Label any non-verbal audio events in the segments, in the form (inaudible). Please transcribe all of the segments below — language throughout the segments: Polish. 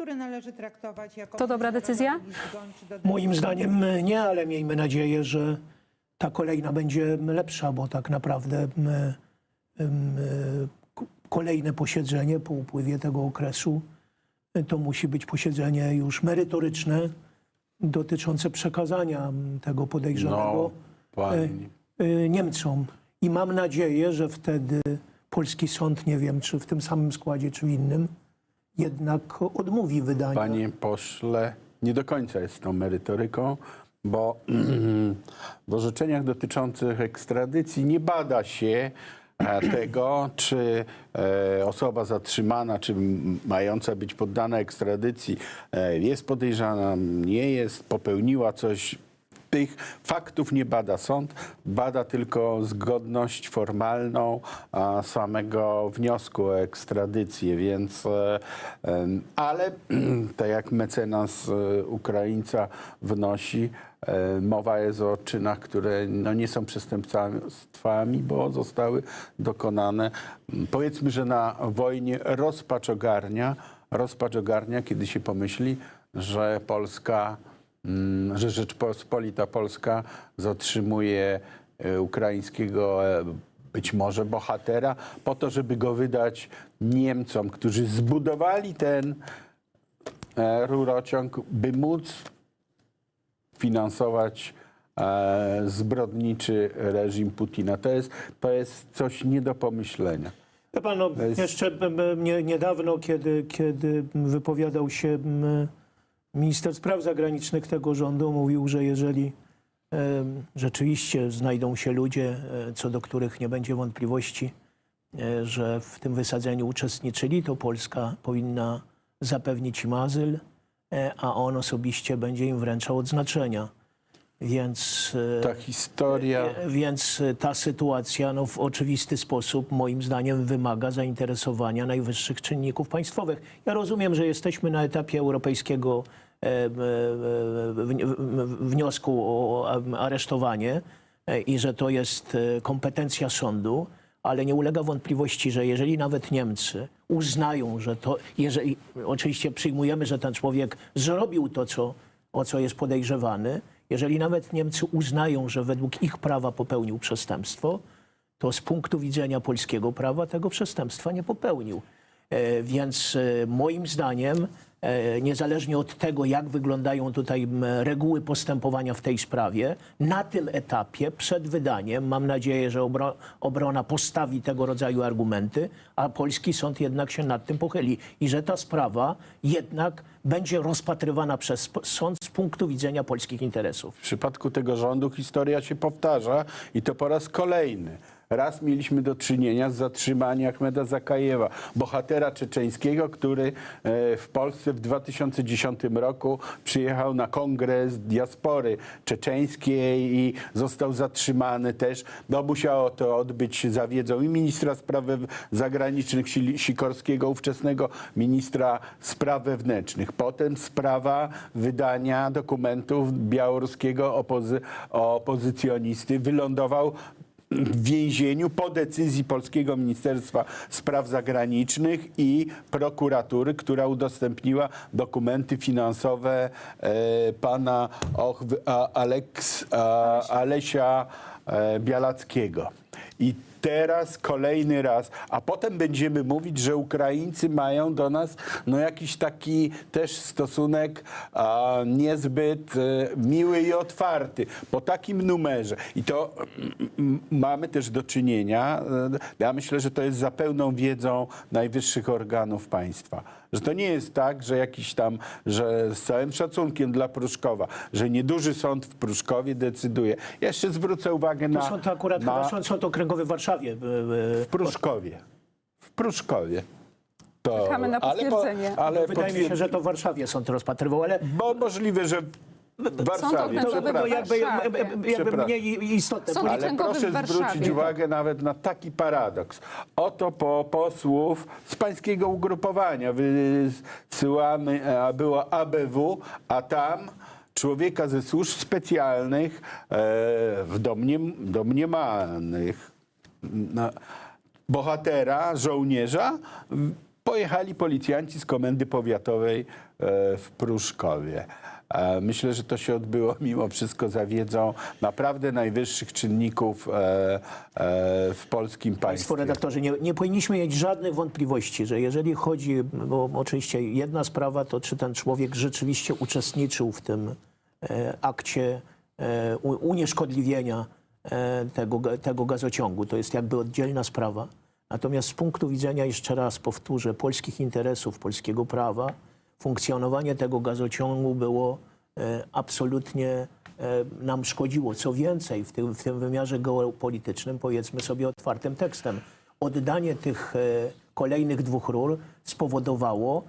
który należy traktować jako... To dobra decyzja? Moim zdaniem nie, ale miejmy nadzieję, że ta kolejna będzie lepsza, bo tak naprawdę m, m, k- kolejne posiedzenie po upływie tego okresu y, to musi być posiedzenie już merytoryczne dotyczące przekazania m, tego podejrzanego No, pani. y, Niemcom. I mam nadzieję, że wtedy polski sąd, nie wiem czy w tym samym składzie, czy w innym, jednak odmówi wydania. Panie pośle, nie do końca jest tą merytoryką, bo (clears throat) w orzeczeniach dotyczących ekstradycji nie bada się e, tego, czy e, osoba zatrzymana, czy mająca być poddana ekstradycji e, jest podejrzana, nie jest, popełniła coś. Tych faktów nie bada sąd, bada tylko zgodność formalną samego wniosku o ekstradycję, więc e, ale (clears throat) tak jak mecenas e, Ukraińca wnosi, e, mowa jest o czynach, które no, nie są przestępstwami, bo zostały dokonane powiedzmy, że na wojnie rozpacz ogarnia, rozpacz ogarnia, kiedy się pomyśli, że Polska że Rzeczpospolita Polska zatrzymuje e, ukraińskiego e, być może bohatera po to, żeby go wydać Niemcom, którzy zbudowali ten e, rurociąg, by móc finansować zbrodniczy reżim Putina. To jest, to jest coś nie do pomyślenia. Wie pan, no, jest- jeszcze niedawno, kiedy, kiedy wypowiadał się minister spraw zagranicznych tego rządu, mówił, że jeżeli rzeczywiście znajdą się ludzie, e, co do których nie będzie wątpliwości, e, że w tym wysadzeniu uczestniczyli, to Polska powinna zapewnić im azyl, e, a on osobiście będzie im wręczał odznaczenia. Więc e, Ta historia... więc y, ta sytuacja no, w oczywisty sposób, moim zdaniem, wymaga zainteresowania najwyższych czynników państwowych. Ja rozumiem, że jesteśmy na etapie europejskiego e, e, e, wniosku o aresztowanie e, i że to jest e, kompetencja sądu, ale nie ulega wątpliwości, że jeżeli nawet Niemcy uznają, że to, jeżeli, oczywiście przyjmujemy, że ten człowiek zrobił to, co, o co jest podejrzewany, jeżeli nawet Niemcy uznają, że według ich prawa popełnił przestępstwo, to z punktu widzenia polskiego prawa tego przestępstwa nie popełnił. E, Więc e, moim zdaniem, e, niezależnie od tego, jak wyglądają tutaj reguły postępowania w tej sprawie, na tym etapie przed wydaniem mam nadzieję, że obro, obrona postawi tego rodzaju argumenty, a polski sąd jednak się nad tym pochyli i że ta sprawa jednak będzie rozpatrywana przez sąd z punktu widzenia polskich interesów. W przypadku tego rządu historia się powtarza i to po raz kolejny. Raz mieliśmy do czynienia z zatrzymaniem Ahmeda Zakajewa, bohatera czeczeńskiego, który e, w Polsce w 2010 roku przyjechał na kongres diaspory czeczeńskiej i został zatrzymany też. No, musiało to odbyć za wiedzą i ministra spraw zagranicznych Sikorskiego, ówczesnego ministra spraw wewnętrznych. Potem sprawa wydania dokumentów białoruskiego opozy- opozycjonisty wylądował w więzieniu po decyzji polskiego Ministerstwa Spraw Zagranicznych i prokuratury, która udostępniła dokumenty finansowe e, pana Och, a, Aleks, a, Alesia e, Bialackiego. I teraz kolejny raz, a potem będziemy mówić, że Ukraińcy mają do nas no jakiś taki też stosunek a, niezbyt e, miły i otwarty po takim numerze. I to mm, mm, mamy też do czynienia, e, ja myślę, że to jest za pełną wiedzą najwyższych organów państwa. Że to nie jest tak, że jakiś tam, że z całym szacunkiem dla Pruszkowa, że nieduży sąd w Pruszkowie decyduje. Ja jeszcze zwrócę uwagę To na, sąd akurat na chyba sąd, sąd okręgowy w Warszawie. e, e, w Pruszkowie. W Pruszkowie. To, Czekamy na ale po- potwierdzenie. Ale, Wydaje mi się, że to w Warszawie sąd rozpatrywał, ale Bo możliwe, że w Warszawie. przepraszam. jakby, jakby, jakby Przepraszam. mniej istotne. Sąd Ale okręgowy proszę w Warszawie. zwrócić uwagę nawet na taki paradoks. Oto po posłów z pańskiego ugrupowania wysyłamy, a było ABW, a tam człowieka ze służb specjalnych e, w domniem, domniemanych na bohatera, żołnierza w- pojechali policjanci z komendy powiatowej e, w Pruszkowie. E, Myślę, że to się odbyło (laughs) mimo wszystko za wiedzą naprawdę najwyższych czynników e, e, w polskim Państwo państwie. redaktorzy, nie, nie powinniśmy mieć żadnych wątpliwości, że jeżeli chodzi, bo oczywiście jedna sprawa to, czy ten człowiek rzeczywiście uczestniczył w tym akcie unieszkodliwienia tego, tego gazociągu. To jest jakby oddzielna sprawa. Natomiast z punktu widzenia, jeszcze raz powtórzę, polskich interesów, polskiego prawa, funkcjonowanie tego gazociągu było e, absolutnie e, nam szkodziło. Co więcej, w tym, w tym wymiarze geopolitycznym, powiedzmy sobie otwartym tekstem, oddanie tych e, kolejnych dwóch rur spowodowało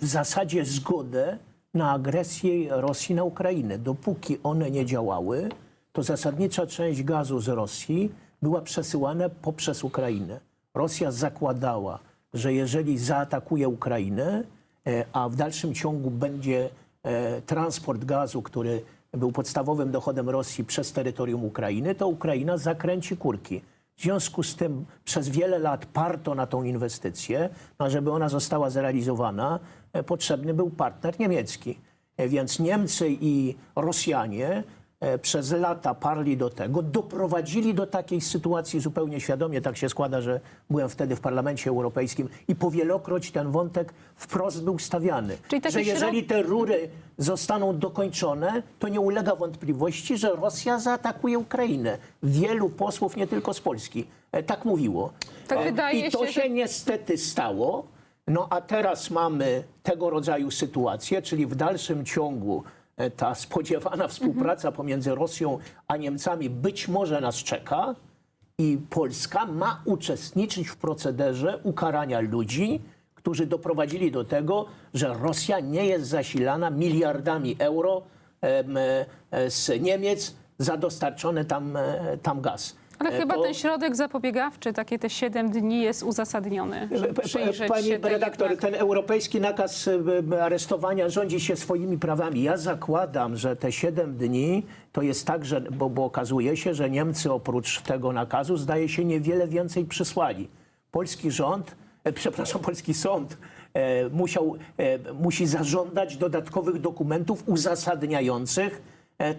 w zasadzie zgodę na agresję Rosji na Ukrainę. Dopóki one nie działały, to zasadnicza część gazu z Rosji była przesyłana poprzez Ukrainę. Rosja zakładała, że jeżeli zaatakuje Ukrainę, e, a w dalszym ciągu będzie e, transport gazu, który był podstawowym dochodem Rosji przez terytorium Ukrainy, to Ukraina zakręci kurki. W związku z tym przez wiele lat parto na tą inwestycję, no, a żeby ona została zrealizowana, e, potrzebny był partner niemiecki. Więc Niemcy i Rosjanie przez lata parli do tego, doprowadzili do takiej sytuacji zupełnie świadomie. Tak się składa, że byłem wtedy w Parlamencie Europejskim i powielokroć ten wątek wprost był stawiany. Że jeżeli te rury zostaną dokończone, to nie ulega wątpliwości, że Rosja zaatakuje Ukrainę. Wielu posłów, nie tylko z Polski, e, tak mówiło. Tak E, wydaje I to się, się niestety stało. No a teraz mamy tego rodzaju sytuację, czyli w dalszym ciągu e, ta (laughs) spodziewana współpraca pomiędzy Rosją a Niemcami być może nas czeka i Polska ma uczestniczyć w procederze ukarania ludzi, którzy doprowadzili do tego, że Rosja nie jest zasilana miliardami euro e, z Niemiec za dostarczony tam, e, tam gaz. Ale E, chyba to- ten środek zapobiegawczy, takie te 7 dni jest uzasadniony. przyjrzeć Pani redaktor, jednak- ten europejski nakaz e, aresztowania rządzi się swoimi prawami. Ja zakładam, że te 7 dni to jest tak, że, bo, bo okazuje się, że Niemcy oprócz tego nakazu zdaje się niewiele więcej przysłali. Polski rząd, e, przepraszam, polski sąd musiał, musi zażądać dodatkowych dokumentów uzasadniających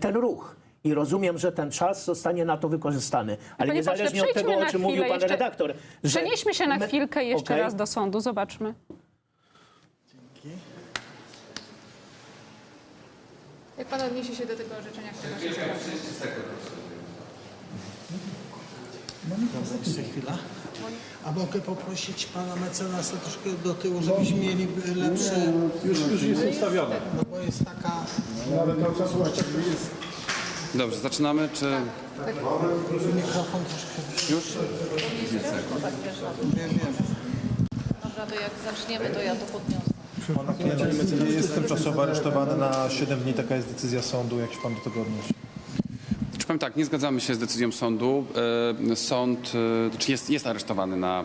ten ruch. I rozumiem, że ten czas zostanie na to wykorzystany. Ale Panie pośle, niezależnie od przejdźmy tego, o czym mówił pan jeszcze- redaktor. Że Przenieśmy się na my- chwilkę jeszcze Okej. raz do sądu. Zobaczmy. Jak pan odniesie się do tego orzeczenia, które się Za chwila. A mogę poprosić pana mecenasa troszkę do tyłu, żebyśmy mieli lepsze... Już, już jest ustawione. No bo jest taka... Dobrze, zaczynamy, czy Mikrofon troszkę... już? Wiem, wiem. Naprawdę, jak zaczniemy, to ja to podniosę. Klient jest tymczasowo aresztowany na 7 dni, taka jest decyzja sądu, jak się pan do tego odnosi? Czy powiem tak, nie zgadzamy się z decyzją sądu. E, Sąd e, czy jest, jest aresztowany na, e,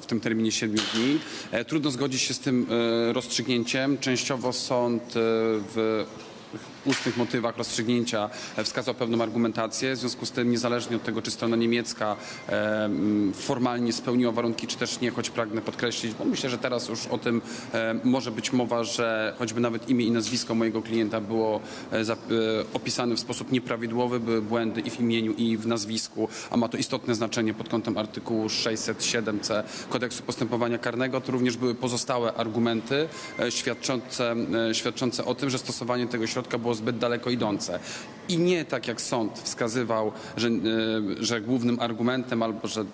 w tym terminie 7 dni. Trudno zgodzić się z tym rozstrzygnięciem. Częściowo sąd w ustnych motywach rozstrzygnięcia e, wskazał pewną argumentację. W związku z tym, niezależnie od tego, czy strona niemiecka e, formalnie spełniła warunki, czy też nie, choć pragnę podkreślić, bo myślę, że teraz już o tym e, może być mowa, że choćby nawet imię i nazwisko mojego klienta było opisane w sposób nieprawidłowy, były błędy i w imieniu, i w nazwisku, a ma to istotne znaczenie pod kątem artykułu 607c kodeksu postępowania karnego, to również były pozostałe argumenty świadczące, świadczące o tym, że stosowanie tego środka było zbyt daleko idące. I nie tak jak sąd wskazywał, że, e, że głównym argumentem albo że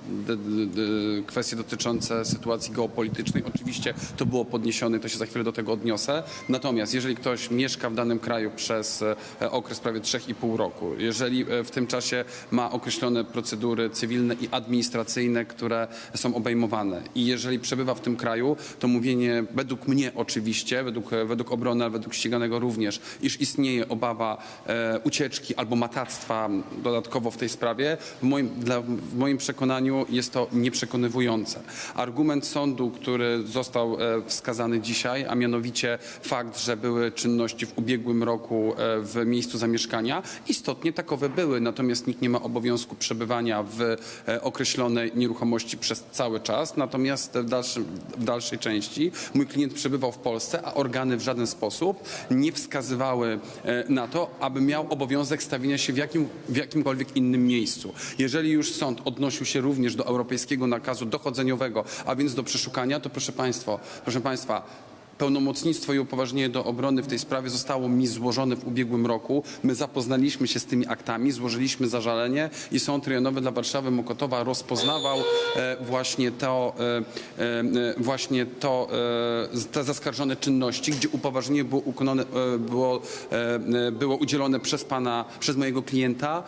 kwestie dotyczące sytuacji geopolitycznej, oczywiście to było podniesione, to się za chwilę do tego odniosę. Natomiast jeżeli ktoś mieszka w danym kraju przez e, okres prawie 3,5 roku, jeżeli e, w tym czasie ma określone procedury cywilne i administracyjne, które są obejmowane i jeżeli przebywa w tym kraju, to mówienie według mnie oczywiście, według, według obrony, ale według ściganego również, iż istnieje obawa e, ucieczki albo matactwa dodatkowo w tej sprawie, w moim, dla, w moim przekonaniu jest to nieprzekonywujące. Argument sądu, który został e, wskazany dzisiaj, a mianowicie fakt, że były czynności w ubiegłym roku e, w miejscu zamieszkania, istotnie takowe były, natomiast nikt nie ma obowiązku przebywania w e, określonej nieruchomości przez cały czas, natomiast w, dalszym, w dalszej części mój klient przebywał w Polsce, a organy w żaden sposób nie wskazywały na to, aby miał obowiązek stawienia się w, jakim, w jakimkolwiek innym miejscu. Jeżeli już sąd odnosił się również do europejskiego nakazu dochodzeniowego, a więc do przeszukania, to proszę Państwa, proszę Państwa, Pełnomocnictwo i upoważnienie do obrony w tej sprawie zostało mi złożone w ubiegłym roku. My zapoznaliśmy się z tymi aktami, złożyliśmy zażalenie i Sąd Rejonowy dla Warszawy Mokotowa rozpoznawał e, właśnie to, e, e, właśnie to, te zaskarżone czynności, gdzie upoważnienie było, było, było udzielone przez pana, przez mojego klienta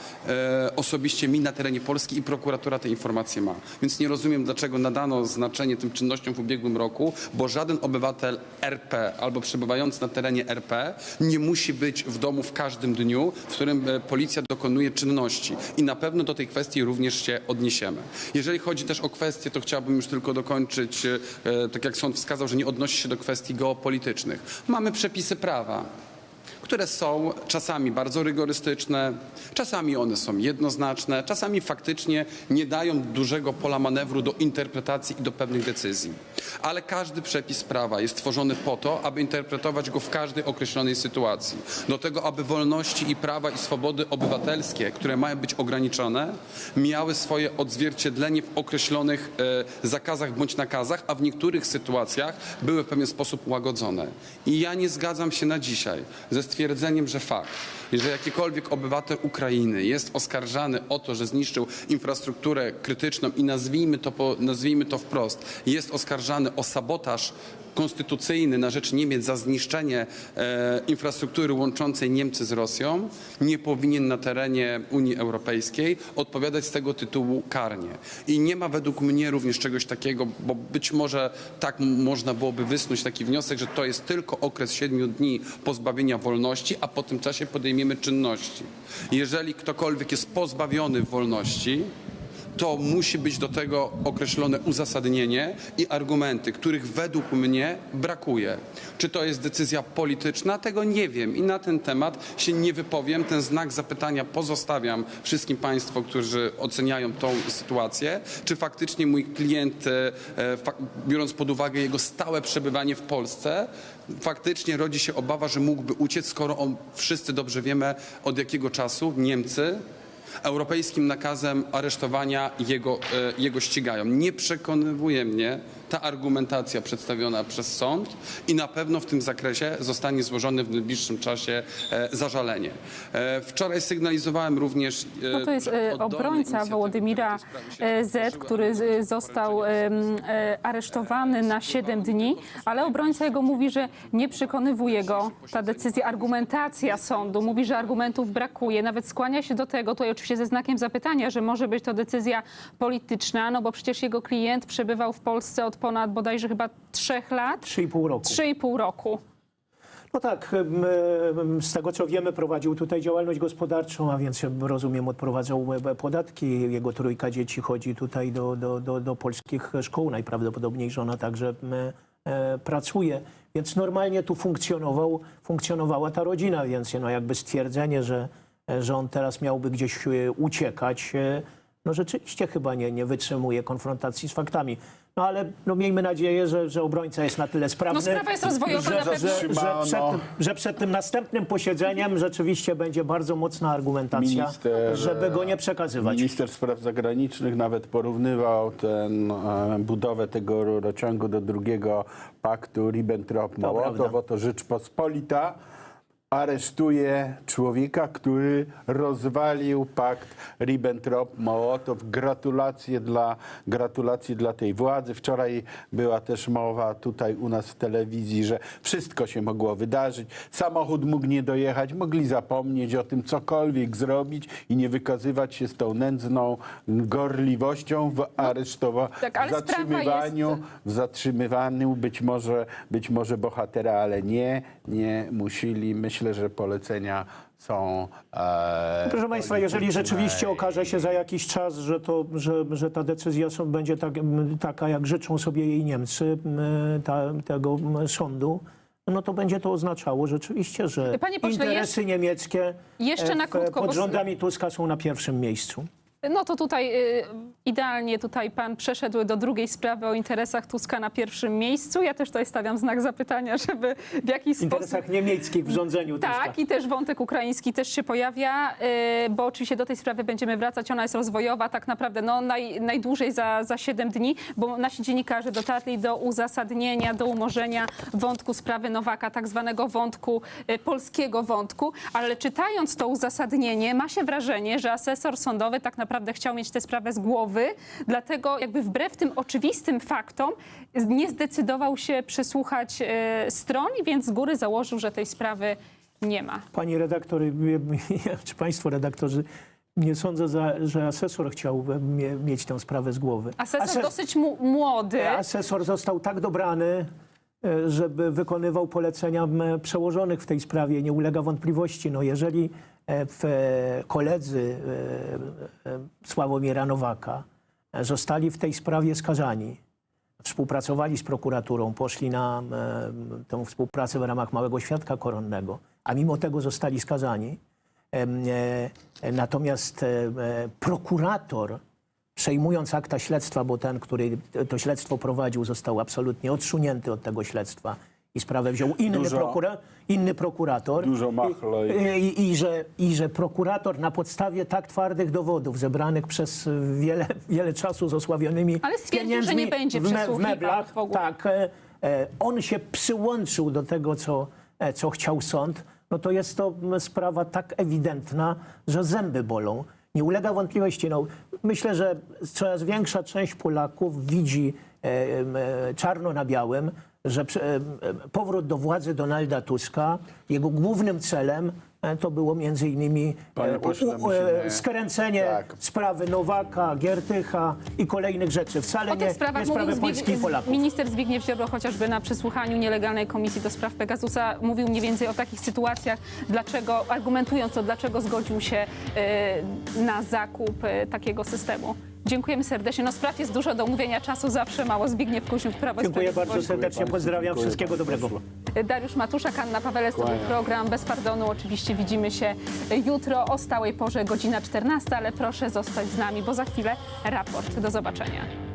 osobiście mi na terenie Polski i prokuratura te informacje ma. Więc nie rozumiem, dlaczego nadano znaczenie tym czynnościom w ubiegłym roku, bo żaden obywatel RP albo przebywający na terenie RP nie musi być w domu w każdym dniu, w którym e, policja dokonuje czynności. I na pewno do tej kwestii również się odniesiemy. Jeżeli chodzi też o kwestie, to chciałbym już tylko dokończyć, e, tak jak sąd wskazał, że nie odnosi się do kwestii geopolitycznych. Mamy przepisy prawa które są czasami bardzo rygorystyczne, czasami one są jednoznaczne, czasami faktycznie nie dają dużego pola manewru do interpretacji i do pewnych decyzji. Ale każdy przepis prawa jest tworzony po to, aby interpretować go w każdej określonej sytuacji. Do tego, aby wolności i prawa i swobody obywatelskie, które mają być ograniczone, miały swoje odzwierciedlenie w określonych e, zakazach bądź nakazach, a w niektórych sytuacjach były w pewien sposób łagodzone. I ja nie zgadzam się na dzisiaj ze stwierdzeniem, że fakt, że jakikolwiek obywatel Ukrainy jest oskarżany o to, że zniszczył infrastrukturę krytyczną i nazwijmy to, nazwijmy to wprost, jest oskarżany o sabotaż konstytucyjny na rzecz Niemiec za zniszczenie e, infrastruktury łączącej Niemcy z Rosją, nie powinien na terenie Unii Europejskiej odpowiadać z tego tytułu karnie. I nie ma według mnie również czegoś takiego, bo być może tak można byłoby wysnuć taki wniosek, że to jest tylko okres siedmiu dni pozbawienia wolności, a po tym czasie podejmiemy czynności. Jeżeli ktokolwiek jest pozbawiony wolności, to musi być do tego określone uzasadnienie i argumenty, których według mnie brakuje. Czy to jest decyzja polityczna? Tego nie wiem i na ten temat się nie wypowiem. Ten znak zapytania pozostawiam wszystkim Państwu, którzy oceniają tą sytuację. Czy faktycznie mój klient, e, e, biorąc pod uwagę jego stałe przebywanie w Polsce, faktycznie rodzi się obawa, że mógłby uciec, skoro on, wszyscy dobrze wiemy od jakiego czasu Niemcy europejskim nakazem aresztowania jego, e, jego ścigają. Nie przekonywuje mnie ta argumentacja przedstawiona przez sąd i na pewno w tym zakresie zostanie złożone w najbliższym czasie e, zażalenie. E, Wczoraj sygnalizowałem również... e, No to jest obrońca Wołodymira Z, który został aresztowany na 7 dni, ale obrońca jego mówi, że nie przekonywuje go ta decyzja, argumentacja sądu. Mówi, że argumentów brakuje, nawet skłania się do tego, tutaj oczywiście ze znakiem zapytania, że może być to decyzja polityczna, no bo przecież jego klient przebywał w Polsce od ponad bodajże chyba trzech lat, 3,5 roku. 3,5 roku. No tak, z tego co wiemy, prowadził tutaj działalność gospodarczą, a więc em, rozumiem, odprowadzał e, podatki. Jego trójka dzieci chodzi tutaj do, do, do, do polskich szkół. Najprawdopodobniej żona także e, pracuje. Więc normalnie tu funkcjonował, funkcjonowała ta rodzina, więc no jakby stwierdzenie, że, że on teraz miałby gdzieś e, uciekać, e, no rzeczywiście chyba nie, nie wytrzymuje konfrontacji z faktami. No ale no miejmy nadzieję, że, że obrońca jest na tyle sprawny, No sprawa jest rozwojowa że, na pewno. że, że, przed, że przed tym następnym posiedzeniem rzeczywiście będzie bardzo mocna argumentacja, Minister, żeby go nie przekazywać. Minister Spraw Zagranicznych nawet porównywał ten, e, budowę tego rurociągu do drugiego paktu Ribbentrop-Mołotow. prawda. Oto Rzeczpospolita aresztuje człowieka, który rozwalił pakt Ribbentrop-Mołotow. Gratulacje dla, gratulacje dla tej władzy. Wczoraj była też mowa tutaj u nas w telewizji, że wszystko się mogło wydarzyć. Samochód mógł nie dojechać, mogli zapomnieć o tym, cokolwiek zrobić i nie wykazywać się z tą nędzną gorliwością w aresztowaniu, tak, ale w zatrzymywaniu, jest- w zatrzymywaniu być może, być może bohatera, ale nie, nie musili. Myślę, myślę, że polecenia są. E, Proszę Państwa, jeżeli rzeczywiście i- okaże się za jakiś czas, że, to, że, że ta decyzja są, będzie tak, taka, jak życzą sobie jej Niemcy, ta, tego sądu, no to będzie to oznaczało rzeczywiście, że Panie pośle, interesy niemieckie jeszcze e, na krótko, pod bo- rządami Tuska są na pierwszym miejscu. No to tutaj y, idealnie tutaj pan przeszedł do drugiej sprawy o interesach Tuska na pierwszym miejscu. Ja też tutaj stawiam znak zapytania, (laughs) żeby w jakiś W interesach sposób... niemieckich w rządzeniu Tuska. Tak, i też wątek ukraiński też się pojawia, y, bo oczywiście do tej sprawy będziemy wracać. Ona jest rozwojowa tak naprawdę no, naj, najdłużej za, za 7 dni, bo nasi dziennikarze dotarli do uzasadnienia, do umorzenia wątku sprawy Nowaka, tak zwanego wątku, y, polskiego wątku, ale czytając to uzasadnienie ma się wrażenie, że asesor sądowy tak naprawdę chciał mieć tę sprawę z głowy, dlatego jakby wbrew tym oczywistym faktom nie zdecydował się przesłuchać y, stron, więc z góry założył, że tej sprawy nie ma. Pani redaktor, (laughs) czy Państwo redaktorzy, nie sądzę, za, że asesor chciał mie, mieć tę sprawę z głowy. Asesor Ases- dosyć młody. Asesor został tak dobrany, e, żeby wykonywał polecenia przełożonych w tej sprawie. Nie ulega wątpliwości. No jeżeli e, w, e, koledzy e, e, Sławomira Nowaka e, zostali w tej sprawie skazani, współpracowali z prokuraturą, poszli na e, tę współpracę w ramach małego świadka koronnego, a mimo tego zostali skazani. E, e, Natomiast e, e, prokurator, przejmując akta śledztwa, bo ten, który to śledztwo prowadził, został absolutnie odsunięty od tego śledztwa i sprawę wziął inny, Dużo- prokura, inny prokurator. Dużo machlo i- I, i, że, I że prokurator na podstawie tak twardych dowodów zebranych przez wiele, wiele czasu z osławionymi Ale stwierdził, że nie będzie w, me, w meblach, w ogóle. tak, e, e, on się przyłączył do tego, co, e, co chciał sąd, no to jest to sprawa tak ewidentna, że zęby bolą. Nie ulega wątpliwości. No, myślę, że coraz większa część Polaków widzi e, e, czarno na białym, że powrót do władzy Donalda Tuska, jego głównym celem e, to było między innymi pośle, u- u- musimy- e, skręcenie Tak. sprawy Nowaka, Giertycha i kolejnych rzeczy. Wcale O nie, nie sprawy mówił Polski i Zbig- Polaków. minister Zbigniew Ziobro chociażby na przesłuchaniu nielegalnej komisji do spraw Pegasusa mówił mniej więcej o takich sytuacjach, dlaczego, argumentując to, dlaczego zgodził się e, na zakup e, takiego systemu. Dziękujemy serdecznie. No spraw jest dużo do omówienia czasu, zawsze mało. Zbigniew Kuśniuk, Prawo i Dziękuję bardzo Sprawiedliwość. serdecznie, pozdrawiam, Dziękuję wszystkiego bardzo. dobrego. Dariusz Matuszak, Anna Pawelec, to był program Bez Pardonu. Oczywiście widzimy się jutro o stałej porze, godzina 14, ale proszę zostać z nami, bo za chwilę raport. Do zobaczenia.